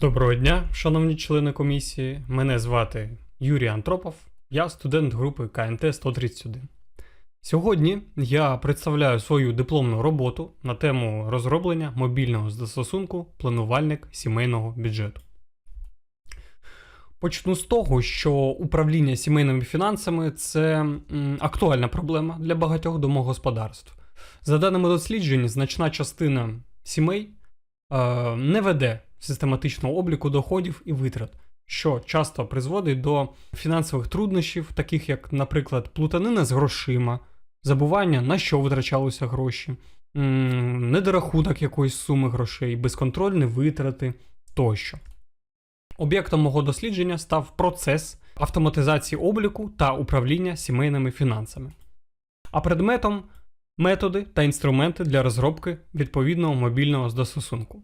Доброго дня, шановні члени комісії. Мене звати Юрій Антропов, я студент групи КНТ 131. Сьогодні я представляю свою дипломну роботу на тему розроблення мобільного застосунку планувальник сімейного бюджету. Почну з того, що управління сімейними фінансами це актуальна проблема для багатьох домогосподарств. За даними досліджень, значна частина сімей е, не веде систематичного обліку доходів і витрат, що часто призводить до фінансових труднощів, таких як, наприклад, плутанина з грошима, забування на що витрачалися гроші, недорахунок якоїсь суми грошей, безконтрольні витрати тощо. Об'єктом мого дослідження став процес автоматизації обліку та управління сімейними фінансами, а предметом методи та інструменти для розробки відповідного мобільного застосунку.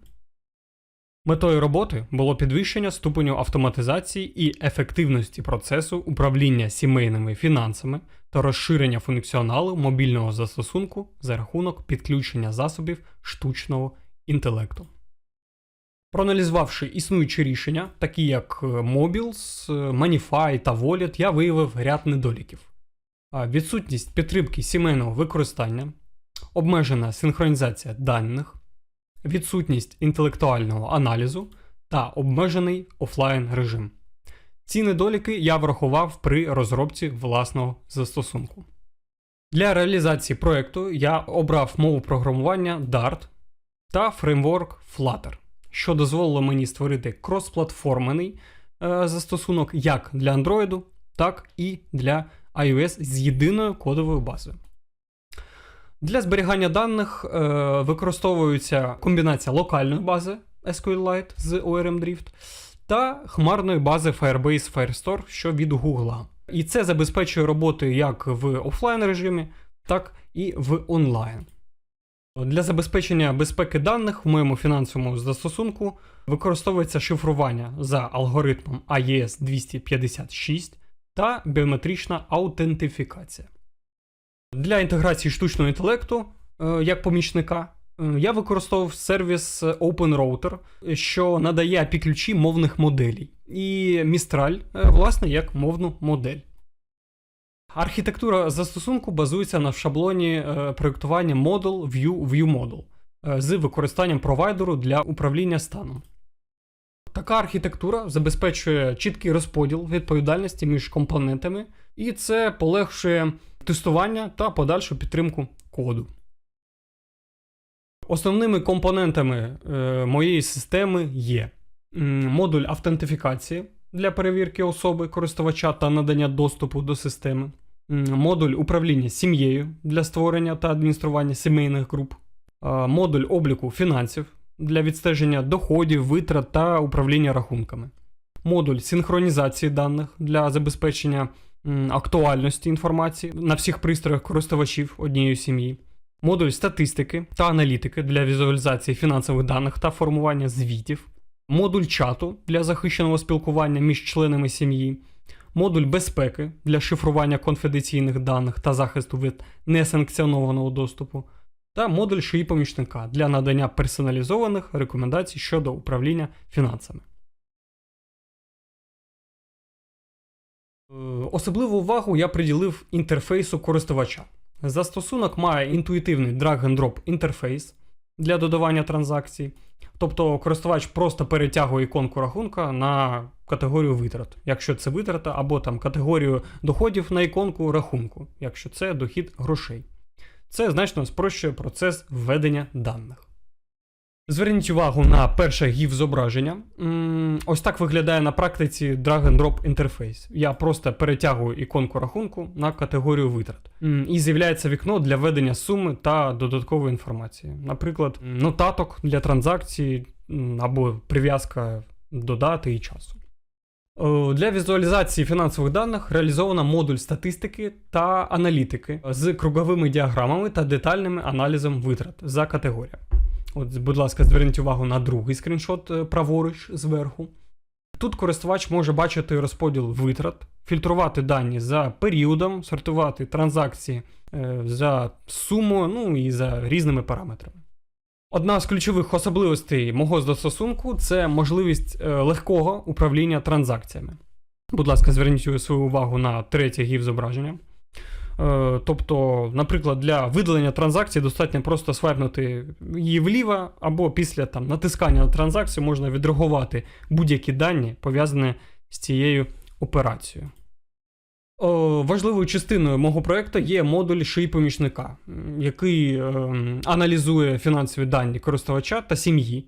Метою роботи було підвищення ступеню автоматизації і ефективності процесу управління сімейними фінансами та розширення функціоналу мобільного застосунку за рахунок підключення засобів штучного інтелекту. Проаналізувавши існуючі рішення, такі як е, Mobiles, е, Manify та Wallet, я виявив ряд недоліків. Відсутність підтримки сімейного використання, обмежена синхронізація даних, відсутність інтелектуального аналізу та обмежений офлайн режим. Ці недоліки я врахував при розробці власного застосунку. Для реалізації проєкту я обрав мову програмування Dart та фреймворк Flutter, що дозволило мені створити кросплатформений е, застосунок як для Android, так і для iOS з єдиною кодовою базою. Для зберігання даних е, використовується комбінація локальної бази SQLite з ORM Drift та хмарної бази Firebase Firestore, що від Google. І це забезпечує роботу як в офлайн режимі, так і в онлайн. Для забезпечення безпеки даних в моєму фінансовому застосунку використовується шифрування за алгоритмом AES 256 та біометрична аутентифікація. Для інтеграції штучного інтелекту е, як помічника е, я використовував сервіс OpenRouter, що надає API ключі мовних моделей, і Mistral, е, власне, як мовну модель. Архітектура застосунку базується на шаблоні проєктування Model View View Model з використанням провайдеру для управління станом. Така архітектура забезпечує чіткий розподіл відповідальності між компонентами, і це полегшує тестування та подальшу підтримку коду. Основними компонентами е, моєї системи є модуль автентифікації для перевірки особи користувача та надання доступу до системи, модуль управління сім'єю для створення та адміністрування сімейних груп, модуль обліку фінансів для відстеження доходів, витрат та управління рахунками, модуль синхронізації даних для забезпечення актуальності інформації на всіх пристроях користувачів однієї сім'ї, модуль статистики та аналітики для візуалізації фінансових даних та формування звітів, модуль чату для захищеного спілкування між членами сім'ї, модуль безпеки для шифрування конфіденційних даних та захисту від несанкціонованого доступу, та модуль шиї помічника для надання персоналізованих рекомендацій щодо управління фінансами. Особливу увагу я приділив інтерфейсу користувача. Застосунок має інтуїтивний drag-and-drop інтерфейс для додавання транзакцій. Тобто користувач просто перетягує іконку рахунка на категорію витрат, якщо це витрата, або там категорію доходів на іконку рахунку, якщо це дохід грошей. Це значно спрощує процес введення даних. Зверніть увагу на перше GIF зображення. Ось так виглядає на практиці drag-and-drop інтерфейс. Я просто перетягую іконку рахунку на категорію витрат. І з'являється вікно для введення суми та додаткової інформації. Наприклад, нотаток для транзакцій м, або прив'язка до дати і часу. Для візуалізації фінансових даних реалізовано модуль статистики та аналітики з круговими діаграмами та детальним аналізом витрат за категоріями. От, будь ласка, зверніть увагу на другий скріншот е, праворуч зверху. Тут користувач може бачити розподіл витрат, фільтрувати дані за періодом, сортувати транзакції е, за сумою, ну і за різними параметрами. Одна з ключових особливостей мого застосунку це можливість е, легкого управління транзакціями. Будь ласка, зверніть свою увагу на третє гів зображення. Е, Тобто, наприклад, для видалення транзакції достатньо просто свайпнути її вліво, або після там, натискання на транзакцію можна відреагувати будь-які дані, пов'язані з цією операцією. Важливою частиною мого проекту є модуль шиї помічника, який ем, аналізує фінансові дані користувача та сім'ї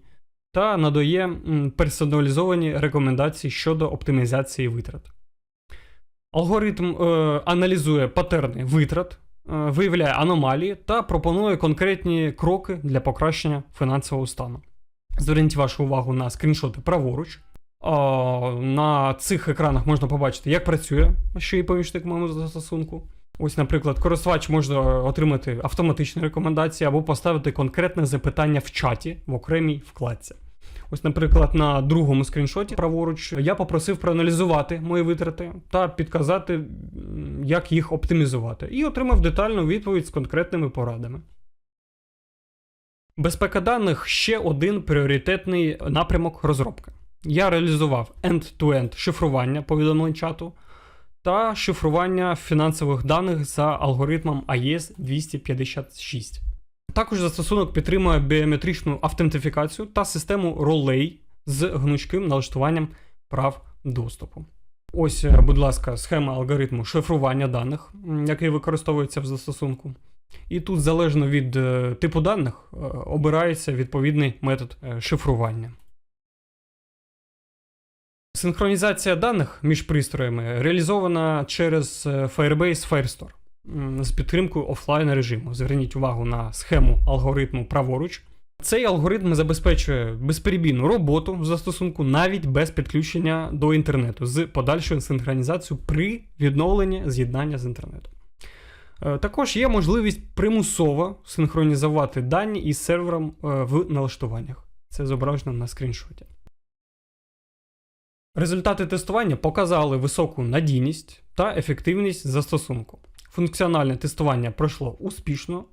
та надає персоналізовані рекомендації щодо оптимізації витрат. Алгоритм е, аналізує патерни витрат, е, виявляє аномалії та пропонує конкретні кроки для покращення фінансового стану. Зверніть вашу увагу на скріншоти праворуч. А, на цих екранах можна побачити, як працює ще і помічник моєму застосунку. Ось, наприклад, користувач може отримати автоматичні рекомендації або поставити конкретне запитання в чаті в окремій вкладці. Ось, наприклад, на другому скріншоті праворуч я попросив проаналізувати мої витрати та підказати, як їх оптимізувати, і отримав детальну відповідь з конкретними порадами. Безпека даних ще один пріоритетний напрямок розробки. Я реалізував end-to-end шифрування повідомлень чату та шифрування фінансових даних за алгоритмом AES 256. Також застосунок підтримує біометричну автентифікацію та систему ролей з гнучким налаштуванням прав доступу. Ось, е, будь ласка, схема алгоритму шифрування даних, який використовується в застосунку. І тут, залежно від е, типу даних, е, обирається відповідний метод шифрування. Синхронізація даних між пристроями реалізована через Firebase Firestore з підтримкою офлайн режиму. Зверніть увагу на схему алгоритму праворуч. Цей алгоритм забезпечує безперебійну роботу в застосунку навіть без підключення до інтернету з подальшою синхронізацією при відновленні з'єднання з інтернетом. Е, Також є можливість примусово синхронізувати дані із сервером е, в налаштуваннях. Це зображено на скріншоті. Результати тестування показали високу надійність та ефективність застосунку. Функціональне тестування пройшло успішно,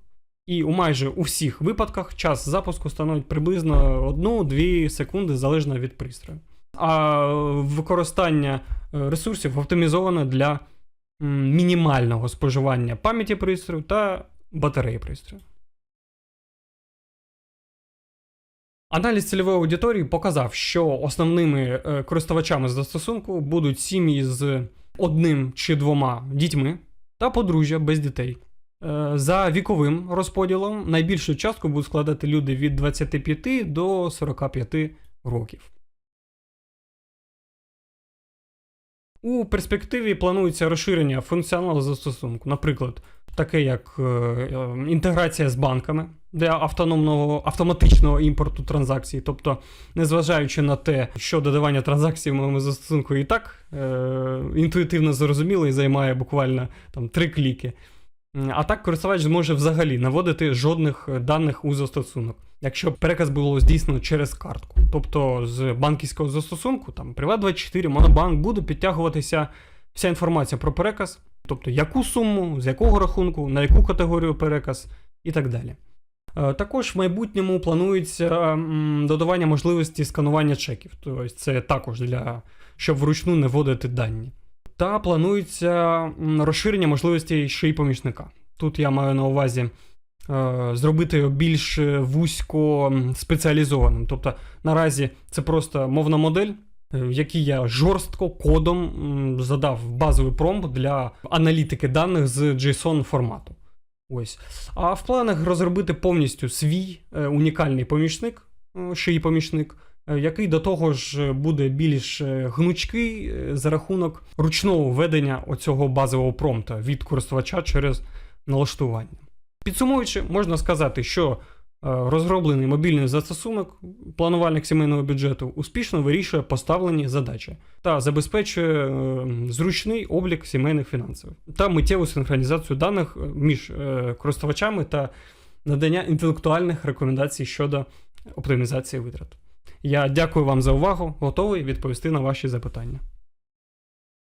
і у майже у всіх випадках час запуску становить приблизно 1-2 секунди залежно від пристрою. А використання е, ресурсів оптимізовано для мінімального споживання пам'яті пристрою та батареї пристрою. Аналіз цільової аудиторії показав, що основними е, користувачами застосунку будуть сім'ї з одним чи двома дітьми та подружжя без дітей. Е, За віковим розподілом найбільшу частку будуть складати люди від 25 до 45 років. У перспективі планується розширення функціоналу застосунку, наприклад, таке як е, е, інтеграція з банками для автономного автоматичного імпорту транзакцій. Тобто, незважаючи на те, що додавання транзакцій в моєму застосунку і так е, інтуїтивно зрозуміло і займає буквально там три кліки. А так користувач зможе взагалі наводити жодних е, даних у застосунок, якщо переказ було здійснено через картку. Тобто з банківського застосунку, там Приват24, Монобанк, буде підтягуватися вся інформація про переказ, тобто яку суму, з якого рахунку, на яку категорію переказ і так далі. Е, Також в майбутньому планується додавання можливості сканування чеків, тобто це також для щоб вручну не вводити дані. Та планується розширення можливостей шиї помічника. Тут я маю на увазі е, зробити його більш вузько спеціалізованим. Тобто наразі це просто мовна модель, е, в якій я жорстко кодом задав базовий промпт для аналітики даних з JSON формату. Ось. А в планах розробити повністю свій е, унікальний помічник, е, шиї помічник, який до того ж буде більш е, гнучкий е, за рахунок ручного введення оцього базового промпта від користувача через налаштування. Підсумуючи, можна сказати, що е, розроблений мобільний застосунок планувальник сімейного бюджету успішно вирішує поставлені задачі та забезпечує е, зручний облік сімейних фінансів та миттєву синхронізацію даних е, між е, користувачами та надання інтелектуальних рекомендацій щодо оптимізації витрат. Я дякую вам за увагу, готовий відповісти на ваші запитання.